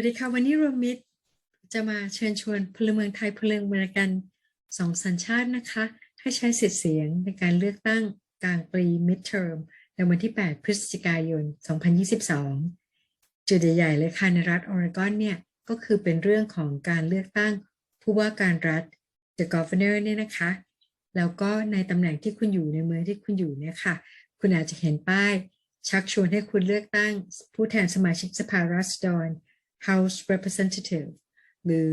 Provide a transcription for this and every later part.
วัสดีค่ะวันนี้รวมมิตรจะมาเชิญชวนพลเมืองไทยพลเมืองอเมริกันสองสัญชาตินะคะ ให้ใช้สิทธิเสียงในการเลือกตั้งกลางปี midterm ในวันที่ 8 พฤศจิกายน 2022 จุดใหญ่ๆเลยค่ะในรัฐออริกอนเนี่ย ก็คือเป็นเรื่องของการเลือกตั้งผู้ว่าการรัฐ the governor เนี่ยนะคะ แล้วก็ในตำแหน่งที่คุณอยู่ในเมืองที่คุณอยู่เนี่ยค่ะ คุณอาจจะเห็นป้าย ชักชวนให้คุณเลือกตั้งผู้แทนสมาชิกสภาราษฎร House Representative หรือ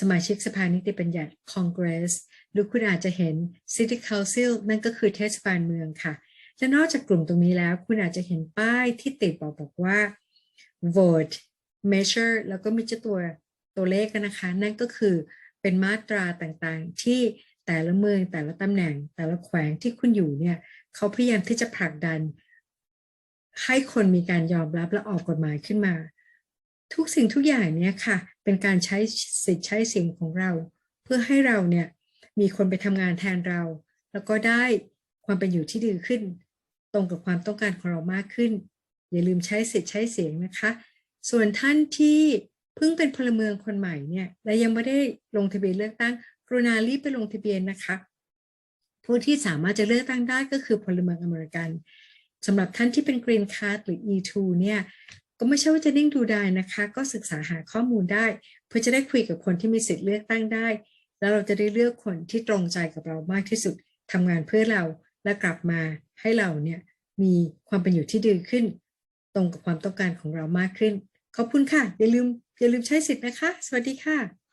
สมาชิกสภานิติบัญญัติ Congress หรือคุณอาจจะเห็น City Council นั่นก็คือเทศบาลเมืองค่ะ และนอกจากกลุ่มตรงนี้แล้ว คุณอาจจะเห็นป้ายที่ติดบอกบอกว่า vote measure แล้วก็มีเจ้าตัวตัวเลขกันนะคะ นั่นก็คือเป็นมาตราต่างๆ ที่แต่ละเมืองแต่ละตำแหน่ง แต่ละแขวงที่คุณอยู่เนี่ยเขาพยายามที่จะผลักดัน ให้คนมีการยอมรับและออกกฎหมายขึ้นมา ทุกสิ่งทุกอย่างเนี่ยค่ะ เป็นการใช้สิทธิ์ใช้เสียงของเรา เพื่อให้เราเนี่ยมีคนไปทำงานแทนเรา แล้วก็ได้ความเป็นอยู่ที่ดีขึ้น ตรงกับความต้องการของเรามากขึ้น อย่าลืมใช้สิทธิ์ใช้เสียงนะคะ ส่วนท่านที่เพิ่งเป็นพลเมืองคนใหม่เนี่ยและยังไม่ได้ลงทะเบียนเลือกตั้งกรุณารีบไปลงทะเบียนนะคะ ผู้ที่สามารถจะเลือกตั้งได้ก็คือพลเมืองอเมริกันสำหรับท่านที่เป็นกรีนคาร์ดหรือ E2 เนี่ย ก็ไม่ใช่ว่าจะนิ่งดูได้นะคะ ก็ศึกษาหาข้อมูลได้ เพื่อจะได้คุยกับคนที่มีสิทธิ์เลือกตั้งได้ แล้วเราจะได้เลือกคนที่ตรงใจกับเรามากที่สุดทำงานเพื่อเราและกลับมาให้เราเนี่ยมีความเป็นอยู่ที่ดีขึ้น ตรงกับความต้องการของเรามากขึ้น ขอบคุณค่ะ อย่าลืมอย่าลืมใช้สิทธิ์นะคะ สวัสดีค่ะ